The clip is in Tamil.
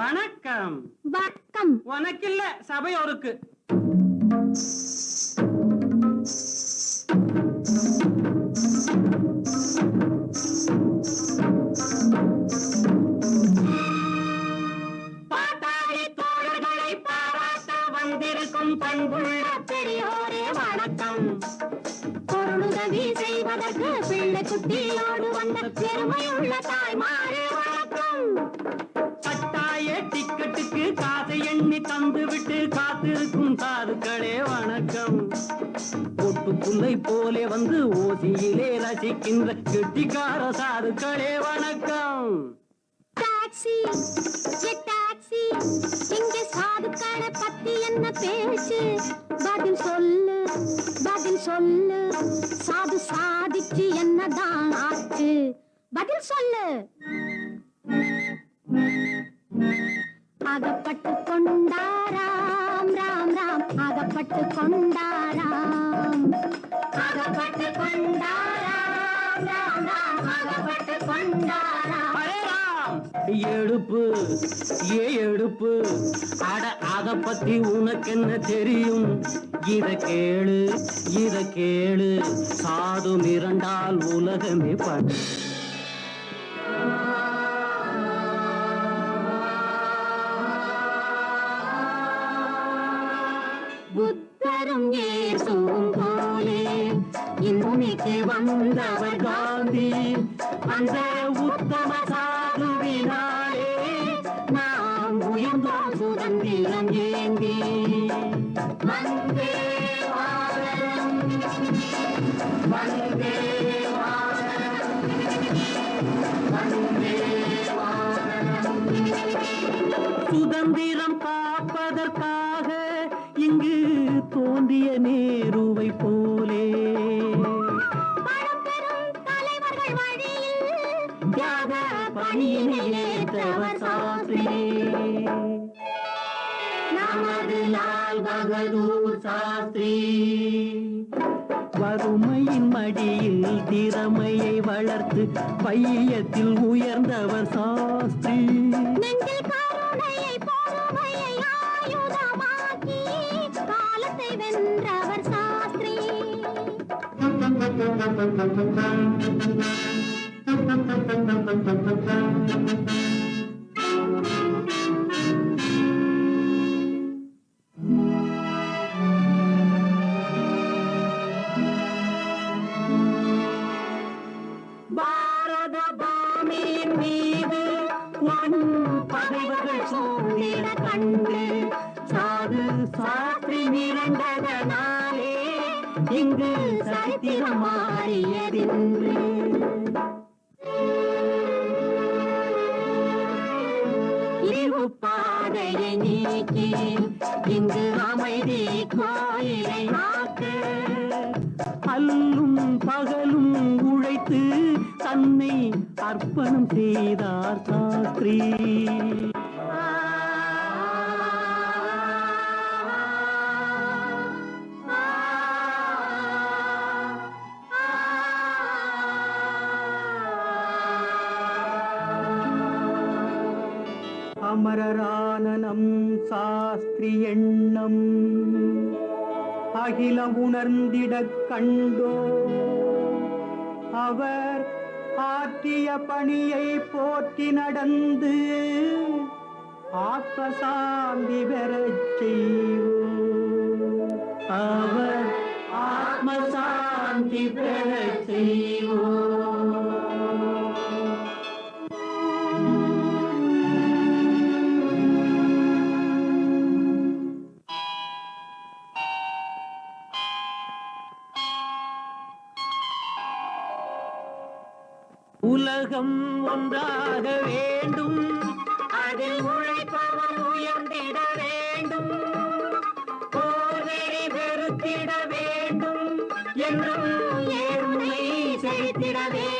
வணக்கம். வணக்கம். சபையோருக்கு தோழர்களை பாராட்ட வந்திருக்கும் பண்புள்ள பெரியோரே வணக்கம். பொருளுதவி செய்வதற்கு பிள்ளை குட்டியோடு வந்த பெருமையுள்ள தாய்மாரே சாதுக்களே வணக்கம். பொட்டுக்குள்ளை போலே வந்து ஓசியிலே ரசிக்கின்ற கெட்டிக்கார சாதுக்களே வணக்கம். டாக்ஸி டாக்ஸி இங்கே சாதுக்கார பத்தி என்ன பேச்சு? பதில் சொல்லு பதில் சொல்லு. சாது சாதிச்சு என்னதான் ஆச்சு? பதில் சொல்லு. அகப்பட்டு கொண்டாரா? அகப்பட்டு கொண்டாராம். அகப்பட்டு கொண்டாராம். அகப்பட்டு கொண்டாராம். எடுப்பு ஏ எடுப்பு. அட அத பத்தி உனக்கு என்ன தெரியும்? இத கேளு இத கேளு. சாது மிரண்டால் உலகமே பண் வந்தவர் காந்தி அந்த உத்தம சாதுவினாலே நாம் உயர்ந்தோம் சுதந்திரம் ஏந்தி வந்தே மாதரம் வந்தே சுதந்திரம் காப்பதற்காக வழியில் தியாக பணியினை நமது லால் பகதூர் சாஸ்திரி. வறுமையின் மடியில் திறமையை வளர்த்து பையத்தில் உயர்ந்தவர் சாஸ்திரி. காலத்தை வென்றவர் சாஸ்திரி. பூமியின் மீது உன் பகைவர்கள் சூழ்ந்திட கண்டு சாது சாஸ்திரி மிரண்டதனாலே இங்கு சரித்திரம் மாறியதென்று பாதையை நீக்கி இங்கு அமைதி கோயிலை அல்லும் பகலும் உழைத்து தன்னை அர்ப்பணம் செய்தார் சாஸ்திரி. அமரரானனம் சாஸ்திரி எண்ணம். அகிலம் உணர்ந்திடக் கண்டோ. அவர் ஆத்திய பணியை போற்றி நடந்து ஆத்மசாந்தி பெறச் செய்வோம். அவர் ஆத்மசாந்தி பெறச் செய்வோம். உலகம் ஒன்றாக வேண்டும். அதில் உழைப்பவன் உயர்ந்திட வேண்டும். போரை வெறுத்திட வேண்டும். என்றும் ஏழ்மை செலுத்திட வேண்டும்.